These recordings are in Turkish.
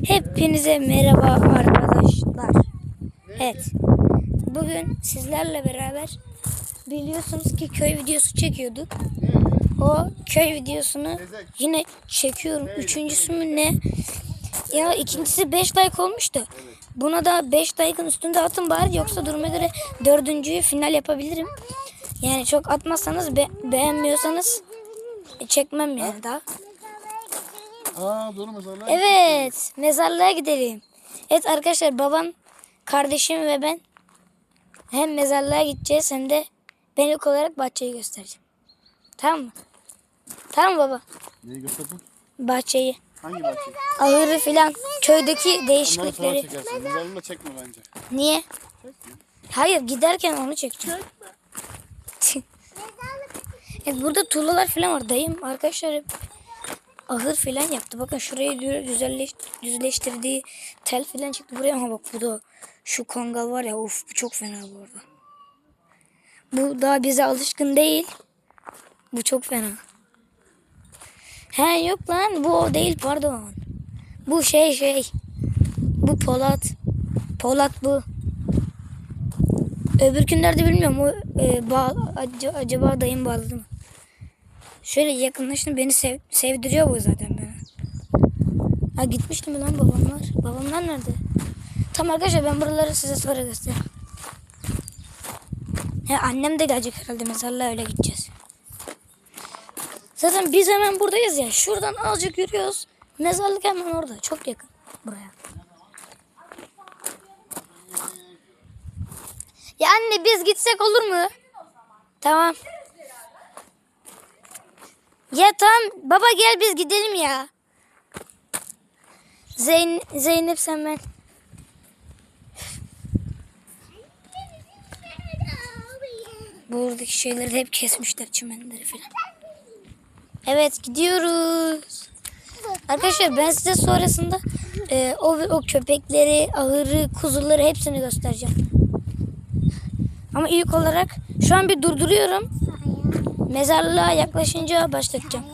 Hepinize merhaba arkadaşlar. Evet. Bugün sizlerle beraber biliyorsunuz ki köy videosu çekiyorduk. O köy videosunu yine çekiyorum. Üçüncüsü mü ne? Ya ikincisi 5 like olmuştu. Buna da 5 like'ın üstünde atın bari yoksa duruma göre dördüncüyü final yapabilirim. Yani çok atmazsanız be- beğenmiyorsanız çekmem yani daha. Aa doğru mezarlar. Evet, mezarlığa gidelim. Evet arkadaşlar babam, kardeşim ve ben hem mezarlığa gideceğiz hem de ben ilk olarak bahçeyi göstereceğim. Tamam mı? Tamam baba. Neyi gösterdin? Bahçeyi, Hangi bahçe? ahırı filan, köydeki Onları sonra değişiklikleri. çekersin. Mezarlığı da çekme bence. Niye? Hayır giderken onu çekeceğim. evet, burada tuğlalar filan var. Dayım arkadaşlar hep ahır filan yaptı. Bakın şurayı dü- düzelleş, düzleştirdiği tel filan çıktı buraya. Ama bak burada şu kangal var ya of bu çok fena bu arada. Bu daha bize alışkın değil. Bu çok fena. He yok lan bu o değil pardon. Bu şey şey. Bu Polat. Polat bu. Öbürkünlerde bilmiyorum. O e, bağ, ac- acaba dayım bağladı mı? Şöyle yakınlaştım beni sev, sevdiriyor bu zaten beni. Ha gitmişti mi lan babamlar? Babamlar nerede? Tamam arkadaşlar ben buraları size sonra göstereyim. He annem de gelecek herhalde mezarlığa öyle gideceğiz. Zaten biz hemen buradayız ya. Şuradan azıcık yürüyoruz. Mezarlık hemen orada. Çok yakın buraya. Ya anne biz gitsek olur mu? Tamam. Ya tamam baba gel biz gidelim ya. Zeyn Zeynep sen ben. Buradaki şeyleri hep kesmişler çimenleri falan. Evet gidiyoruz. Arkadaşlar ben size sonrasında e, o, o köpekleri, ahırı, kuzuları hepsini göstereceğim. Ama ilk olarak şu an bir durduruyorum. Mezarlığa yaklaşınca başlatacağım.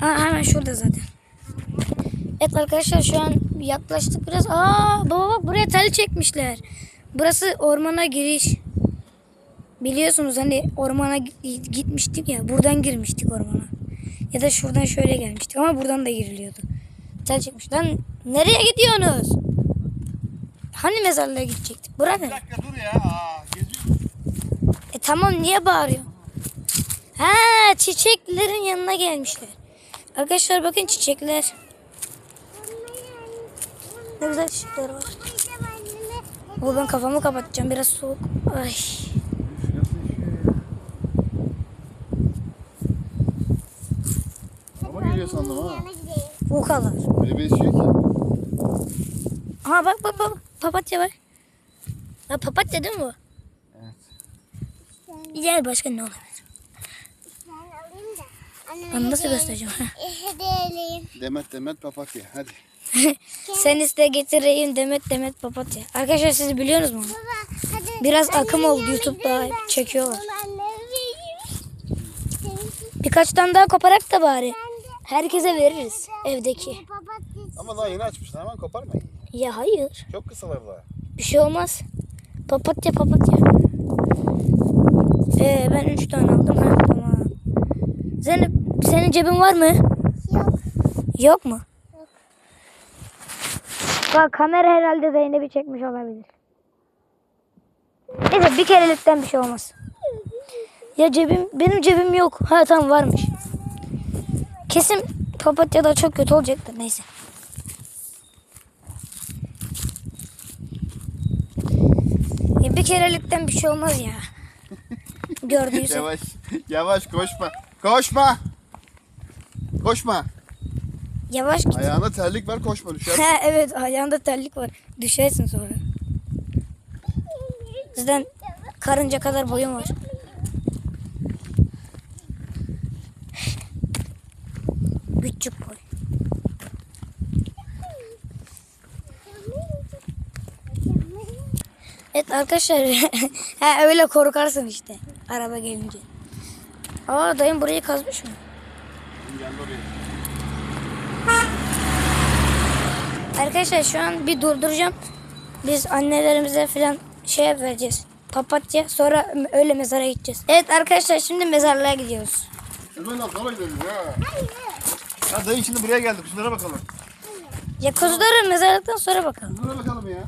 Ha, hemen şurada zaten. Evet arkadaşlar şu an yaklaştık biraz. Aa baba bak buraya tel çekmişler. Burası ormana giriş. Biliyorsunuz hani ormana gi- gitmiştik ya. Buradan girmiştik ormana. Ya da şuradan şöyle gelmiştik ama buradan da giriliyordu. Tel çekmiş. Lan nereye gidiyorsunuz? Hani mezarlığa gidecektik? Bura ne? Bir dakika dur ya. Aa, geziyorum. E tamam niye bağırıyor? Ha çiçeklerin yanına gelmişler. Arkadaşlar bakın çiçekler. Ne güzel çiçekler var. O ben kafamı kapatacağım biraz soğuk. Ay. Ama geliyor sandım ha. Bu kadar. Öyle bir esiyor ki. Aha bak bak bak papatya var. Ha papatya değil mi bu? Evet. Gel başka ne olabilir? Ben nasıl göstereceğim? Hediyelim. Demet Demet papatya. Hadi. Sen iste getireyim demet demet papatya. Arkadaşlar siz biliyorsunuz mu? onu? Baba hadi. Biraz akım oldu YouTube'da çekiyorlar. Birkaç tane daha koparak da bari. Herkese veririz evdeki. Ama daha yeni açmışlar. Hemen koparmayın. Ya hayır. Çok kısalar daha. Bir şey olmaz. Papatya papatya. Ee, ben üç tane aldım. Ha, tamam. Zeynep senin cebin var mı? Yok. Yok mu? Bak kamera herhalde Zeynep'i çekmiş olabilir. Neyse bir kerelikten bir şey olmaz. Ya cebim benim cebim yok. Ha tamam varmış. Kesin papatya da çok kötü olacaktır neyse. Ya bir kerelikten bir şey olmaz ya. Gördüyse. Yavaş. Yavaş koşma. Koşma. Koşma. Yavaş git. Ayağına terlik ver koşma düşer. Ha, evet ayağında terlik var. Düşersin sonra. Zaten karınca kadar boyum var. Küçük boy. Evet arkadaşlar ha, öyle korkarsın işte araba gelince. Aa dayım burayı kazmış mı? Arkadaşlar şu an bir durduracağım. Biz annelerimize falan şey vereceğiz. Papatya sonra öyle mezara gideceğiz. Evet arkadaşlar şimdi mezarlığa gidiyoruz. Sola gidelim ya. Ha dayı şimdi buraya geldik. Şunlara bakalım. Ya kuzuları mezarlıktan sonra bakalım. Şunlara bakalım ya.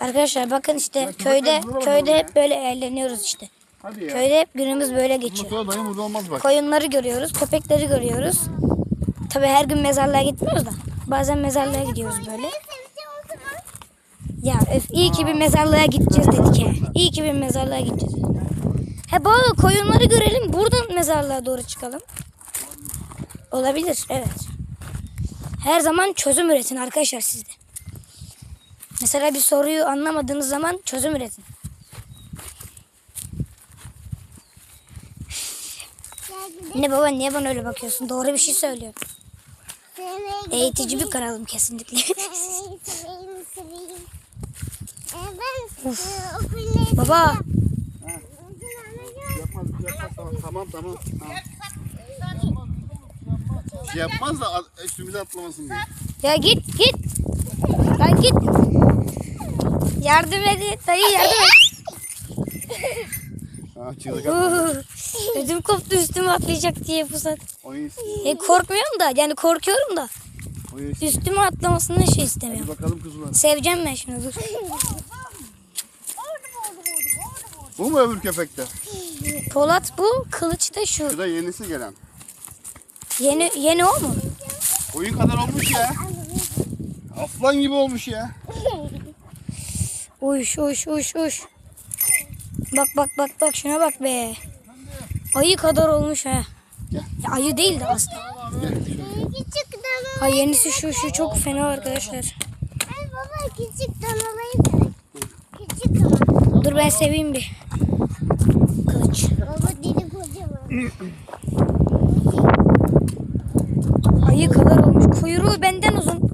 Arkadaşlar bakın işte Ya köyde köyde ya? hep böyle eğleniyoruz işte. Hadi ya. Köyde hep günümüz böyle geçiyor. sonra dayım burada olmaz bak. Koyunları görüyoruz, köpekleri görüyoruz. Tabi her gün mezarlığa gitmiyoruz da. Bazen mezarlığa gidiyoruz böyle. Ya öf, iyi ki bir mezarlığa gideceğiz dedik ya. İyi ki bir mezarlığa gideceğiz. He bu arada koyunları görelim. Buradan mezarlığa doğru çıkalım. Olabilir evet. Her zaman çözüm üretin arkadaşlar sizde. Mesela bir soruyu anlamadığınız zaman çözüm üretin. Ne baba niye bana öyle bakıyorsun? Doğru bir şey söylüyorum. Eğitici bir kanalım kesinlikle. Baba Yapmaz, yapmaz. Tamam, tamam, tamam. tamam. Şey yapmaz da üstümüze atlamasın diye. ya git git. Lan git. Yardım edin. Dayı yardım et. Çığlık. Uuu, Ödüm koptu üstüme atlayacak diye pusat. Oyun E, korkmuyorum da yani korkuyorum da oyun üstüme atlamasını şey istemiyorum. Hadi bakalım kuzular. Seveceğim ben şimdi dur. Bu mu öbür köpekte? Polat bu, kılıç da şu. Şu da yenisi gelen. Yeni yeni o mu? Koyun kadar olmuş ya. Aslan gibi olmuş ya. Uş uş uş uş. Bak bak bak bak şuna bak be. Ayı kadar olmuş ha. Ya, ayı değil de aslında. Ha yenisi şu şu çok fena arkadaşlar. Baba küçük. Dur ben seveyim bir. Kılıç. Baba kocaman. Ayı kadar olmuş. Kuyruğu benden uzun.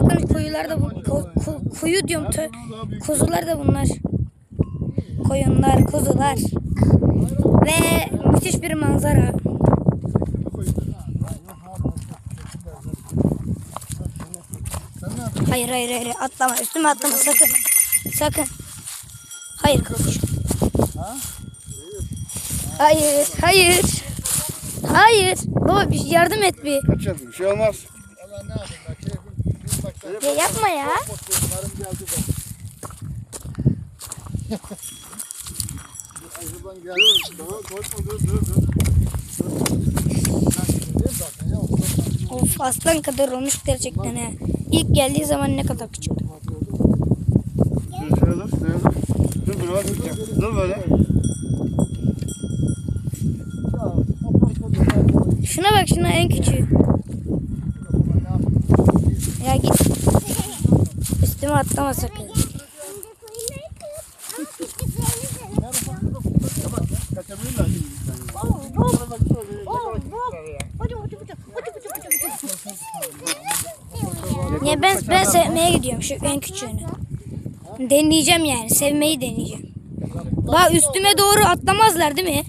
Bakın kuyular da bu. ku- ku- kuyu diyorum. Tö, kuzular da bunlar. Koyunlar, kuzular. Ve müthiş bir manzara. Hayır hayır hayır atlama üstüme atlama sakın. Sakın. Hayır kılıç. Hayır hayır. Hayır. Baba bir yardım et bir. Kaçacağız bir şey olmaz. Ya yapma ya. Dur, tamam, korkma dur dur dur. Of aslan kadar olmuş gerçekten ha. İlk geldiği zaman ne kadar küçük. Dur şöyle dur, şöyle dur. Dur dur bak. Dur böyle. Şuna bak şuna en küçüğü. Ya git. Üstüme atlama sakın. Ya ben ben sevmeye gidiyorum şu en küçüğünü. Deneyeceğim yani. Sevmeyi deneyeceğim. Bak üstüme doğru atlamazlar değil mi?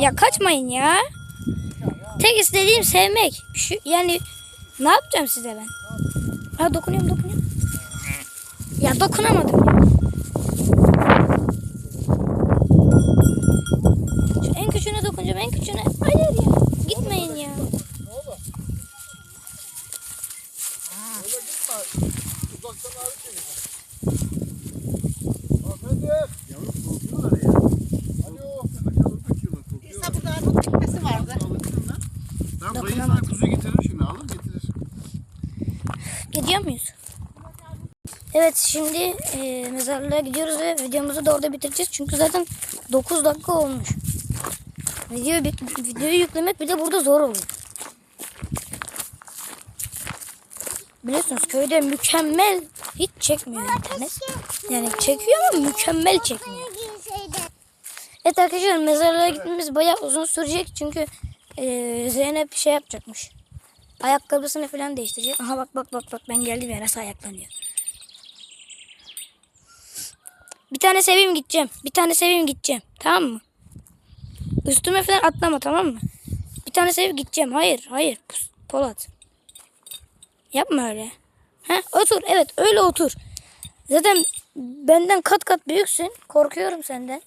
Ya kaçmayın ya. Tek istediğim sevmek. Şu yani ne yapacağım size ben? Ha dokunuyorum dokunuyorum. Ya dokunamadım ya. Şu en küçüğüne dokunacağım en küçüğüne. Hayır ya. Gitmeyin ya. Yavrum korkuyorlar ya. Alo. Aşağıda kaçıyorlar, korkuyorlar. İşte burada armut çıkması vardı. Tamam dayı sana kuzuyu getirir şimdi. Alır getirir. Gidiyor muyuz? Evet şimdi e, mezarlığa gidiyoruz ve videomuzu da orada bitireceğiz. Çünkü zaten 9 dakika olmuş. Video, videoyu yüklemek bir de burada zor oluyor. Biliyorsunuz köyde mükemmel hiç çekmiyor internet. Yani çekiyor ama mükemmel çekmiyor. Evet arkadaşlar mezarlığa gitmemiz bayağı uzun sürecek çünkü e, Zeynep şey yapacakmış. Ayakkabısını falan değiştirecek. Aha bak bak bak bak ben geldim ya nasıl ayaklanıyor. Bir tane seveyim gideceğim. Bir tane seveyim gideceğim. Tamam mı? üstüme falan atlama tamam mı? Bir tane sevip gideceğim. Hayır hayır Polat. Yapma öyle. Ha otur evet öyle otur. Zaten benden kat kat büyüksün. Korkuyorum senden.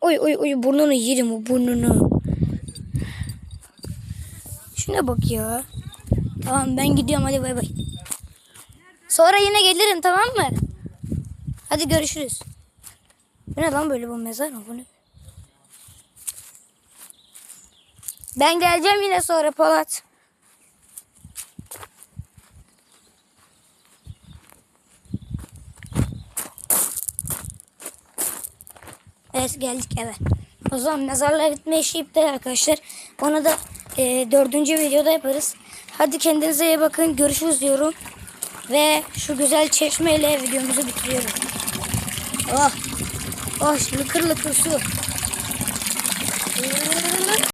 Oy oy oy burnunu yerim o burnunu. Şuna bak ya. Tamam ben gidiyorum hadi bay bay. Sonra yine gelirim tamam mı? Hadi görüşürüz. Bu ne lan böyle bu mezar mı bu ne? Ben geleceğim yine sonra Polat. Evet geldik eve. O zaman mezarlığa gitme işi iptal arkadaşlar. Onu da e, dördüncü videoda yaparız. Hadi kendinize iyi bakın. Görüşürüz diyorum. Ve şu güzel çeşmeyle videomuzu bitiriyorum. Oh. Oh lıkır lıkır su.